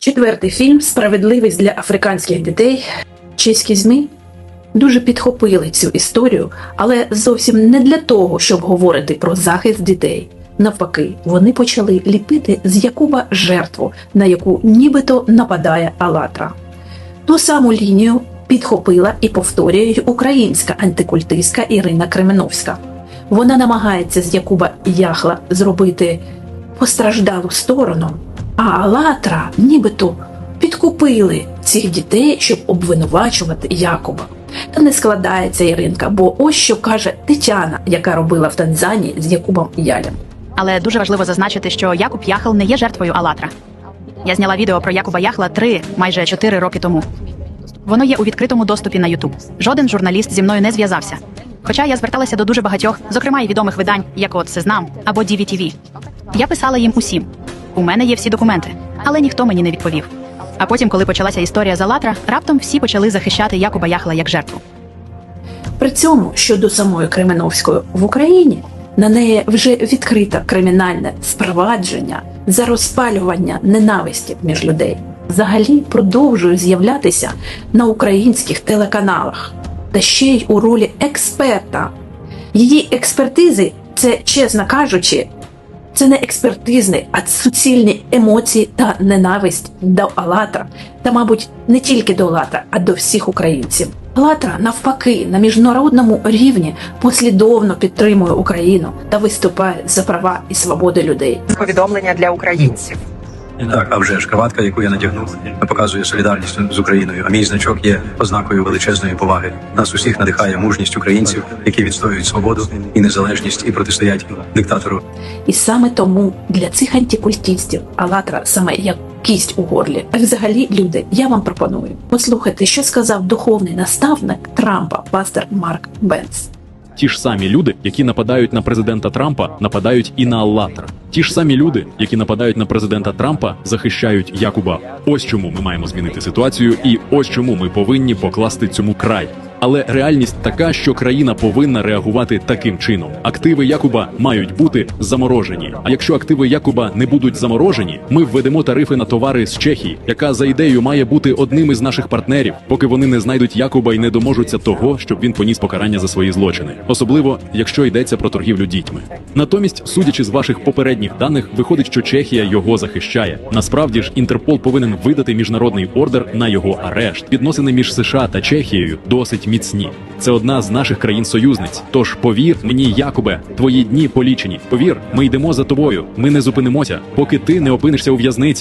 Четвертий фільм Справедливість для африканських дітей. Чеські ЗМІ дуже підхопили цю історію, але зовсім не для того, щоб говорити про захист дітей. Навпаки, вони почали ліпити з Якуба жертву, на яку нібито нападає Алатра. Ту саму лінію підхопила і повторює українська антикультистка Ірина Кременовська. Вона намагається з Якуба Яхла зробити постраждалу сторону, а Алатра нібито підкупили цих дітей, щоб обвинувачувати Якуба. Та не складається Іринка, бо ось що каже Тетяна, яка робила в Танзанії з Якубом Ялем. Але дуже важливо зазначити, що Якуб Яхл не є жертвою Алатра. Я зняла відео про Якуба Яхла три, майже чотири роки тому. Воно є у відкритому доступі на Ютуб. Жоден журналіст зі мною не зв'язався. Хоча я зверталася до дуже багатьох, зокрема і відомих видань, як от Сезнам або DVTV. Я писала їм усім. У мене є всі документи, але ніхто мені не відповів. А потім, коли почалася історія з Алатра, раптом всі почали захищати Якуба Яхла як жертву. При цьому щодо самої Кременовської в Україні на неї вже відкрито кримінальне спровадження за розпалювання ненависті між людей. Взагалі продовжує з'являтися на українських телеканалах, та ще й у ролі експерта. Її експертизи це, чесно кажучи, це не експертизни, а суцільні емоції та ненависть до Алатра, та, мабуть, не тільки до Алатра, а до всіх українців. Алатра, навпаки, на міжнародному рівні послідовно підтримує Україну та виступає за права і свободи людей. повідомлення для українців. Так, а вже ж краватка, яку я надягнув, показує солідарність з Україною. А мій значок є ознакою величезної поваги. Нас усіх надихає мужність українців, які відстоюють свободу і незалежність і протистоять диктатору. І саме тому для цих антикультістів Алатра саме як кість у горлі. А взагалі, люди, я вам пропоную послухати, що сказав духовний наставник Трампа, пастор Марк Бенц. Ті ж самі люди, які нападають на президента Трампа, нападають і на Аллатра. Ті ж самі люди, які нападають на президента Трампа, захищають Якуба. Ось чому ми маємо змінити ситуацію, і ось чому ми повинні покласти цьому край. Але реальність така, що країна повинна реагувати таким чином. Активи Якуба мають бути заморожені. А якщо активи Якуба не будуть заморожені, ми введемо тарифи на товари з Чехії, яка за ідеєю має бути одним із наших партнерів, поки вони не знайдуть Якуба і не доможуться того, щоб він поніс покарання за свої злочини, особливо якщо йдеться про торгівлю дітьми. Натомість, судячи з ваших попередніх даних, виходить, що Чехія його захищає. Насправді ж Інтерпол повинен видати міжнародний ордер на його арешт. Відносини між США та Чехією досить міцні. Це одна з наших країн-союзниць. Тож повір мені, Якубе, твої дні полічені. Повір, ми йдемо за тобою. Ми не зупинимося, поки ти не опинишся у в'язниці.